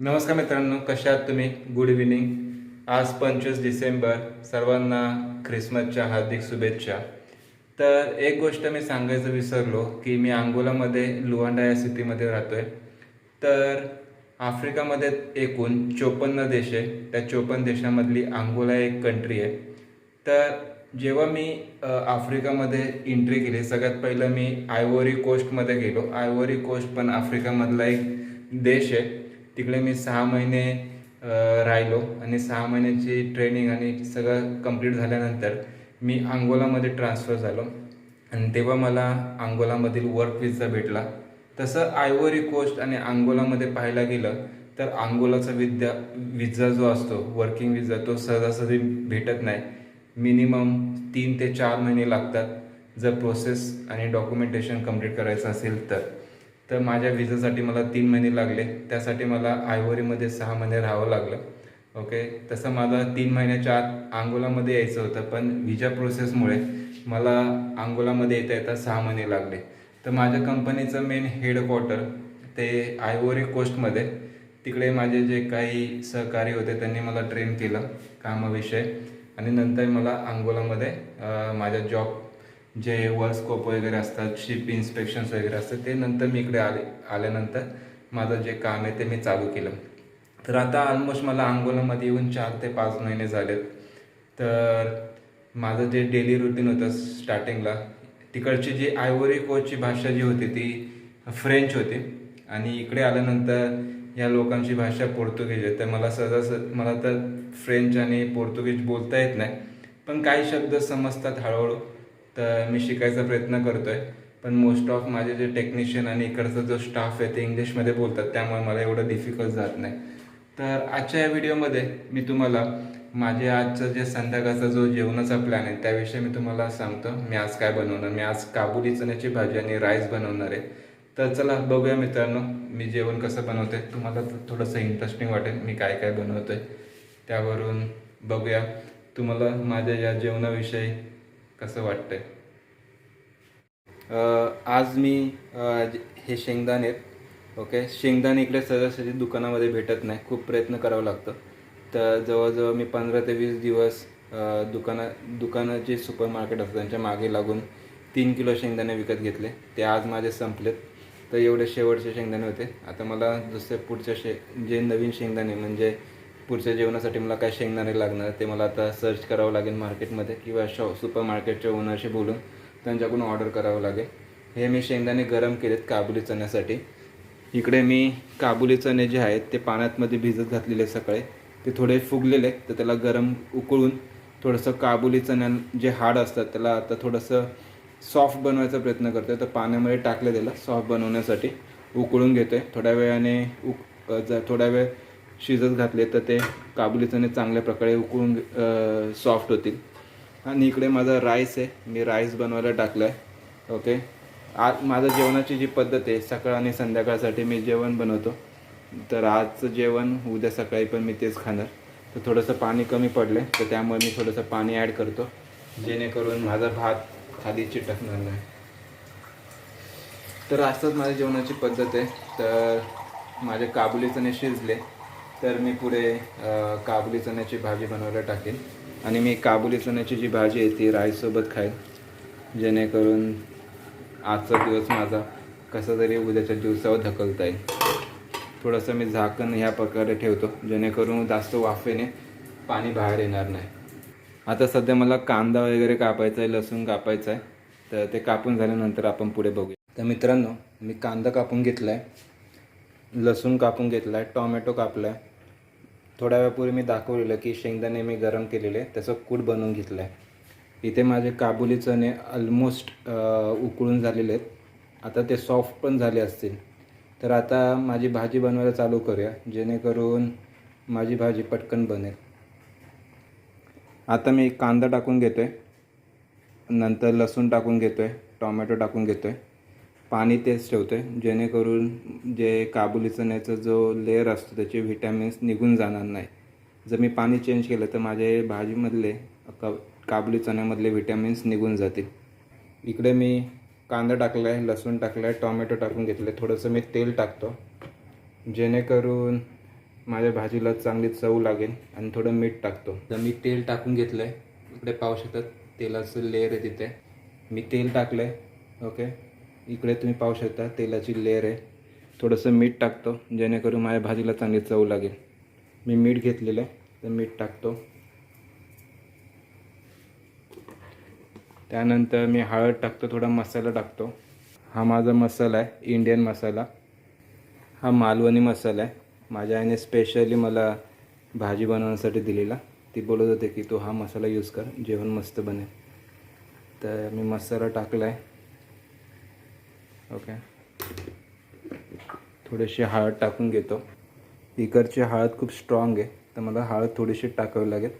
नमस्कार मित्रांनो कशा आहात तुम्ही? गुड इव्हिनिंग आज पंचवीस डिसेंबर सर्वांना ख्रिसमसच्या हार्दिक शुभेच्छा. तर एक गोष्ट मी सांगायचं विसरलो की मी अंगोलामध्ये लुवांडा या सिटीमध्ये राहतोय. तर आफ्रिकामध्ये एकूण चोपन्न देश आहे त्या चोपन्न देशामधली अंगोला एक कंट्री आहे. तर जेव्हा मी आफ्रिकामध्ये एंट्री केली सगळ्यात पहिलं मी आयवोरी कोस्टमध्ये गेलो. आयवोरी कोस्ट पण आफ्रिकामधला एक देश आहे. तिकडे मी सहा महिने राहिलो आणि सहा महिन्याची ट्रेनिंग आणि सगळं कंप्लीट झाल्यानंतर मी अंगोलामध्ये ट्रान्सफर झालो. आणि तेव्हा मला अंगोलामधील वर्क विजा भेटला. तसं आयवरी कोस्ट आणि अंगोलामध्ये पाहायला गेलं तर अंगोलाचा विद्या विजा जो असतो वर्किंग विजा तो सहजासहजी भेटत नाही. मिनिमम तीन ते चार महिने लागतात. जर प्रोसेस आणि डॉक्युमेंटेशन कंप्लीट करायचं असेल तर. तर माझ्या विजेसाठी मला तीन महिने लागले. त्यासाठी मला आयवरीमध्ये सहा महिने राहावं लागलं. ओके तसं मला तीन महिन्याच्या आत अंगोलामध्ये यायचं होतं पण विजा प्रोसेसमुळे मला अंगोलामध्ये येता येता सहा महिने लागले. तर माझ्या कंपनीचं मेन हेडक्वॉर्टर ते आयवोरी कोस्टमध्ये तिकडे माझे जे काही सहकारी होते त्यांनी मला ट्रेन केलं कामाविषयी. आणि नंतर मला अंगोलामध्ये माझ्या जॉब जे वर्कस्कोप वगैरे असतात शिप इन्स्पेक्शन्स वगैरे असतात ते नंतर मी इकडे आले आल्यानंतर माझं जे काम आहे ते मी चालू केलं. तर आता ऑलमोस्ट मला अंगोलामध्ये येऊन चार ते पाच महिने झालेत. तर माझं जे डेली रुटीन होतं स्टार्टिंगला तिकडची जी आयवोरी कोचची भाषा जी होती ती फ्रेंच होती. आणि इकडे आल्यानंतर या लोकांची भाषा पोर्तुगीज आहे. तर मला सहजास मला तर फ्रेंच आणि पोर्तुगीज बोलता येत नाही. पण काही शब्द समजतात हळूहळू. तर मी शिकायचा प्रयत्न करतोय. पण मोस्ट ऑफ माझे जे टेक्निशियन आणि इकडचा जो स्टाफ आहे ते इंग्लिशमध्ये बोलतात. त्यामुळे मला एवढं डिफिकल्ट जात नाही. तर आजच्या या व्हिडिओमध्ये मी तुम्हाला माझे आजचं जे संध्याकाळचा जो जेवणाचा प्लॅन आहे त्याविषयी मी तुम्हाला सांगतो. मी आज काय बनवणार? मी आज काबुली चण्याची भाजी आणि राईस बनवणार आहे. तर चला बघूया मित्रांनो मी जेवण कसं बनवते तुम्हाला थोडंसं इंटरेस्टिंग वाटेल मी काय काय बनवतोय. त्यावरून बघूया. तुम्हाला माझ्या या जेवणाविषयी कसं वाटतंय? आज मी हे शेंगदाणे आहेत ओके? शेंगदाणे इकडे सहजासहजी दुकानामध्ये भेटत नाही. खूप प्रयत्न करावा लागतं. तर जवळजवळ मी पंधरा ते वीस दिवस दुकाना दुकानाचे सुपर मार्केट असतं त्यांच्या मागे लागून तीन किलो शेंगदाणे विकत घेतले. ते आज माझे संपलेत. तर एवढे शेवटचे शेंगदाणे होते. आता मला दुसरे पुढच्या शे जे नवीन शेंगदाणे म्हणजे पुढच्या जेवणासाठी मला काय शेंगदाणे लागणार ते मला आता सर्च करावं लागेल मार्केटमध्ये किंवा शॉ सुपर मार्केटच्या ओनरशी बोलून त्यांच्याकडून ऑर्डर करावं लागेल. हे मी शेंगदाणे गरम केलेत काबुली चण्यासाठी. इकडे मी काबुली चणे जे आहेत ते पाण्यातमध्ये भिजत घातलेले सकाळी. ते थोडे फुगलेले तर त्याला गरम उकळून थोडंसं काबुली चण्या जे हाड असतात त्याला आता थोडंसं सॉफ्ट बनवायचा प्रयत्न करतोय. तर पाण्यामध्ये टाकलं त्याला सॉफ्ट बनवण्यासाठी. उकळून घेतोय. थोड्या वेळाने उक जर थोड्या वेळ शिजत घातले तर ते काबुली चणे चांगल्या प्रकारे उकळून सॉफ्ट होतील. आणि इकडे माझा राईस आहे. मी राईस बनवायला टाकला आहे ओके आज माझं जेवणाची जी पद्धत आहे सकाळ आणि संध्याकाळसाठी मी जेवण बनवतो. तर आजचं जेवण उद्या सकाळी पण मी तेच खाणार. तर थोडंसं पाणी कमी पडलं आहे तर त्यामुळे मी थोडंसं पाणी ॲड करतो. जेणेकरून माझा भात खाली चिटकणार नाही. तर असंच माझ्या जेवणाची पद्धत आहे. तर माझे काबुली चणे शिजले. तर मी पुढे काबुली चण्याची भाजी बनवायला टाकेन. आणि मी काबुली चण्याची जी भाजी आहे ती राईससोबत खाईन. जेणेकरून आजचा दिवस माझा कसा तरी उद्याच्या दिवसावर ढकलता येईल. थोडंसं मी झाकण ह्या प्रकारे ठेवतो जेणेकरून जास्त वाफेने पाणी बाहेर येणार नाही. आता सध्या मला कांदा वगैरे कापायचा आहे लसूण कापायचा आहे. तर ते कापून झाल्यानंतर आपण पुढे बघूया. तर मित्रांनो मी कांदा कापून घेतला आहे लसूण कापून घेतला आहे टॉमॅटो कापला आहे थोड्या वेळापूर्वी मी दाखवलेलं की शेंगदाणे मी गरम केलेले त्याचं कूट बनवून घेतलं आहे इथे माझे काबुली चणे ऑलमोस्ट उकळून झालेले आहेत. आता ते सॉफ्ट पण झाले असतील. तर आता माझी भाजी बनवायला चालू करूया जेणेकरून माझी भाजी पटकन बनेल. आता मी कांदा टाकून घेतो आहे नंतर लसूण टाकून घेतो आहे टॉमॅटो टाकून घेतो आहे पाणी तेच ठेवतो आहे जेणेकरून जे काबुली चण्याचा जो लेअर असतो त्याचे व्हिटॅमिन्स निघून जाणार नाही. जर मी पाणी चेंज केलं तर माझे भाजीमधले का काबुली चण्यामधले व्हिटॅमिन्स निघून जातील. इकडे मी कांदा टाकला आहे लसूण टाकलं आहे टॉमॅटो टाकून घेतलं. आहे थोडंसं मी तेल टाकतो जेणेकरून माझ्या भाजीला चांगली चव लागेल आणि थोडं मीठ टाकतो. तर मी तेल टाकून घेतलं आहे इकडे पाहू शकतात तेलाचं लेअर आहे तिथे. मी तेल टाकलं आहे ओके. इकडे तुम्ही पाहू शकता तेलाची लेअर आहे. थोडंसं मीठ टाकतो जेणेकरून माझ्या भाजीला चांगली चव लागेल. मी मीठ घेतलेलं आहे तर मीठ टाकतो. त्यानंतर मी हळद टाकतो थोडा मसाला टाकतो. हा माझा मसाला आहे इंडियन मसाला. हा मालवणी मसाला आहे. माझ्या आईने स्पेशली मला भाजी बनवण्यासाठी दिलेला. ती बोलत होते की तू हा मसाला यूज कर जेवण मस्त बनेल. तर मी मसाला टाकला आहे ओके. थोडीशी हळद टाकून घेतो. इकडची हळद खूप स्ट्रॉंग आहे तर मला हळद थोडीशी टाकावी लागेल.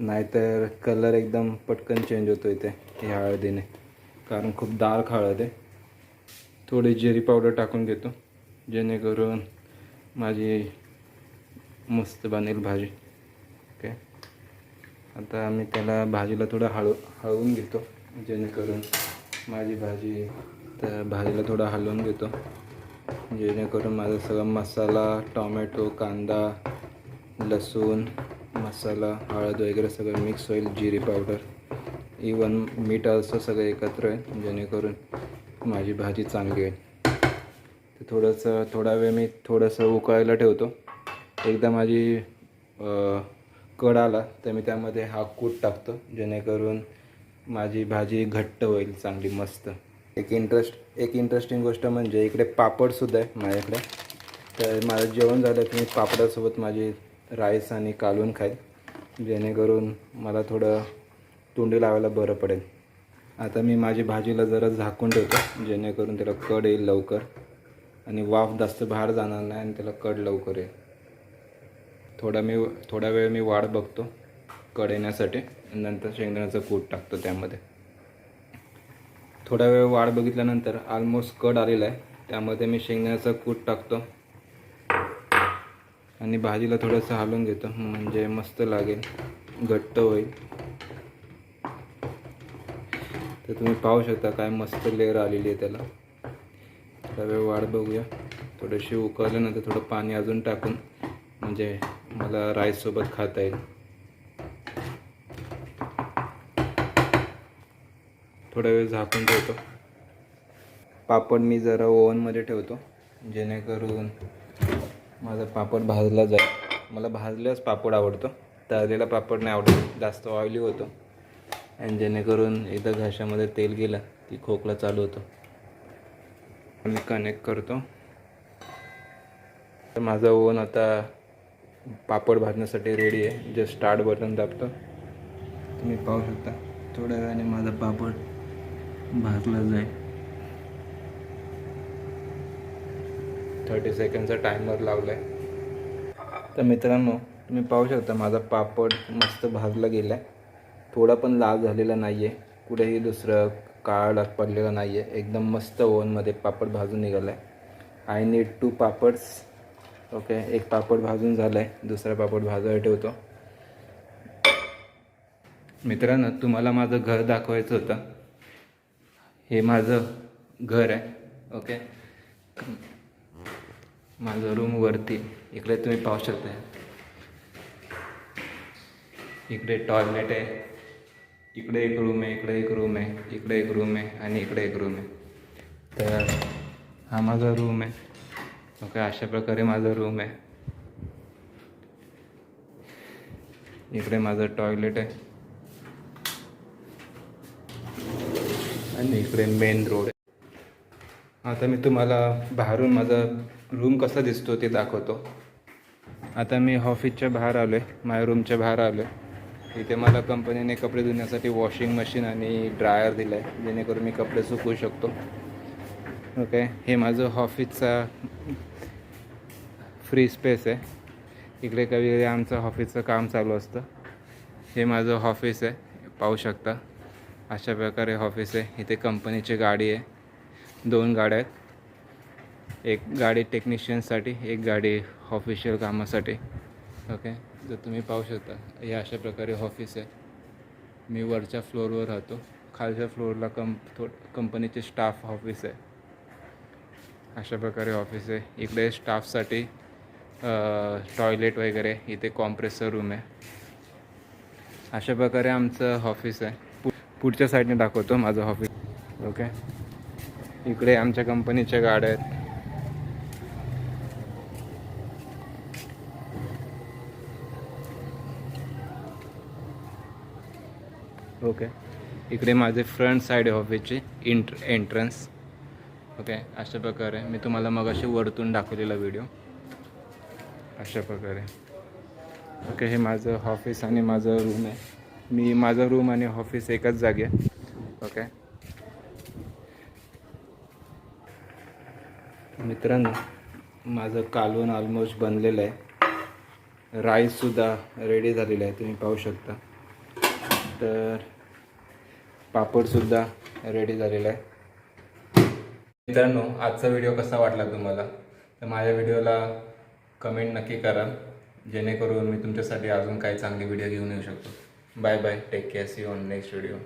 नाहीतर कलर एकदम पटकन चेंज होतो इथे ह्या हळदीने. कारण खूप डार्क हळद आहे. थोडी जिरी पावडर टाकून घेतो जेणेकरून माझी मस्त बनेल भाजी. ओके. आता आम्ही त्याला भाजीला थोडं हळू हळवून घेतो जेणेकरून माझी भाजी तर भाजीला थोडं हलवून घेतो. जेणेकरून माझा सगळा मसाला टॉमॅटो कांदा लसूण मसाला हळद वगैरे सगळं मिक्स होईल जिरी पावडर इवन मीठ असं सगळं एकत्र आहे जेणेकरून माझी भाजी चांगली होईल. तर थोडंसं थोडा वेळ मी थोडंसं उकळायला ठेवतो. एकदा माझी कड आला तर मी त्यामध्ये हा कूट टाकतो जेणेकरून माझी भाजी घट्ट होईल चांगली मस्त. एक इंटरेस्ट एक इंटरेस्टिंग गोष्ट म्हणजे इकडे पापडसुद्धा आहे माझ्याकडे. तर माझं जेवण झालं की मी पापडासोबत माझी राईस आणि कालून खाईल. जेणेकरून मला थोडं तोंडी लावायला बरं पडेल. आता मी माझी भाजीला जरा झाकून ठेवतो जेणेकरून त्याला कड येईल लवकर. आणि वाफ जास्त बाहेर जाणार नाही आणि त्याला कड लवकर येईल. थोडा मी थोडा वेळ मी वाढ बघतो कड येण्यासाठी. नंतर शेंगदाण्याचं कूट टाकतो त्यामध्ये. थोडा वेळ वाढ बघितल्यानंतर ऑलमोस्ट कड आलेला आहे. त्यामध्ये मी शेंगदाण्याचं कूट टाकतो. आणि भाजीला थोडंसं हलवून घेतो. म्हणजे मस्त लागेल. घट्ट होईल. तर तुम्ही पाहू शकता काय मस्त लेअर आलेली आहे त्याला. थोडा वेळ वाट बघूया. थोडीशी उकळल्यानंतर थोडं पाणी अजून टाकून म्हणजे मला राईससोबत खाता येईल. थोडा वेळ झाकून ठेवतो. पापड मी जरा ओव्हनमध्ये ठेवतो. जेणेकरून माझा पापड भाजला जाईल. मला भाजल्याच पापड आवडतो. तळलेला पापड नाही आवडत. जास्त ऑइली होतो. आणि जेणेकरून एकदा घशामध्ये तेल गेलं की खोकला चालू होतो. मी कनेक्ट करतो. तर माझा ओव्हन आता पापड भाजण्यासाठी रेडी आहे. जस्ट स्टार्ट बटन दाबतो. तुम्ही पाहू शकता. थोड्या वेळाने माझा पापड भाजला जाईल थर्टी सेकंडचा टायमर लावला आहे तर मित्रांनो तुम्ही पाहू शकता माझा पापड मस्त भाजला गेला आहे थोडा पण लाल झालेला नाही आहे कुठेही दुसरं काळा डाग पडलेला नाही आहे एकदम मस्त ओव्हनमध्ये पापड भाजून निघाला आहे I need two papads okay एक पापड भाजून झाला आहे दुसरा पापड भाजायला ठेवतो. मित्रांनो तुम्हाला माझं घर दाखवायचं होतं. हे माझं घर आहे ओके? माझं रूम वरती इकडे तुम्ही पाहू शकता इकडे टॉयलेट आहे इकडे एक रूम आहे इकडे एक रूम आहे इकडे एक रूम आहे आणि इकडे एक रूम आहे. तर हा माझा रूम आहे ओके? अशा प्रकारे माझा रूम आहे. इकडे माझं टॉयलेट आहे. आणि इकडे मेन रोड आहे आता मी तुम्हाला बाहेरून माझा रूम कसा दिसतो ते दाखवतो. आता मी ऑफिसच्या बाहेर आलो आहे माझ्या रूमच्या बाहेर आलो आहे इथे मला कंपनीने कपडे धुण्यासाठी वॉशिंग मशीन आणि ड्रायर दिलं आहे जेणेकरून मी कपडे सुकवू शकतो. ओके हे माझं ऑफिसचा फ्री स्पेस आहे. इकडे कधी आमचं ऑफिसचं काम चालू असतं. हे माझं ऑफिस आहे. पाहू शकता. अशा प्रकारे ऑफिस आहे. इथे कंपनीची गाडी आहे. दोन गाड्या आहेत. एक गाडी टेक्निशियनसाठी एक गाडी ऑफिशियल कामासाठी. ओके जर तुम्ही पाहू शकता हे अशा प्रकारे ऑफिस आहे. मी वरच्या फ्लोअरवर राहतो. खालच्या फ्लोअरला कंप थो कंपनीचे स्टाफ ऑफिस आहे. अशा प्रकारे ऑफिस आहे. इकडे स्टाफसाठी टॉयलेट वगैरे इथे कॉम्प्रेसर रूम आहे. अशा प्रकारे आमचं ऑफिस आहे. पुढच्या साईडने दाखवतो माझं ऑफिस ओके इकडे आमच्या कंपनीच्या गाड्या आहेत. ओके इकडे माझे फ्रंट साईड आहे ऑफिसची इंट एंट्रन्स ओके अशा प्रकारे. मी तुम्हाला मग असे वरतून दाखवलेला व्हिडिओ अशा प्रकारे. ओके हे माझं ऑफिस आणि माझं रूम आहे. मी माझं रूम आणि ऑफिस एकाच जागी आहे. ओके मित्रांनो माझं कालवण ऑलमोस्ट बनलेलं आहे. राईससुद्धा रेडी झालेलं आहे तुम्ही पाहू शकता. तर पापडसुद्धा रेडी झालेला आहे. मित्रांनो आजचा व्हिडिओ कसा वाटला तुम्हाला? तर माझ्या व्हिडिओला कमेंट नक्की करा. जेणेकरून मी तुमच्यासाठी अजून काही चांगले व्हिडिओ घेऊन येऊ शकतो. Bye bye. Take care. See you on next video.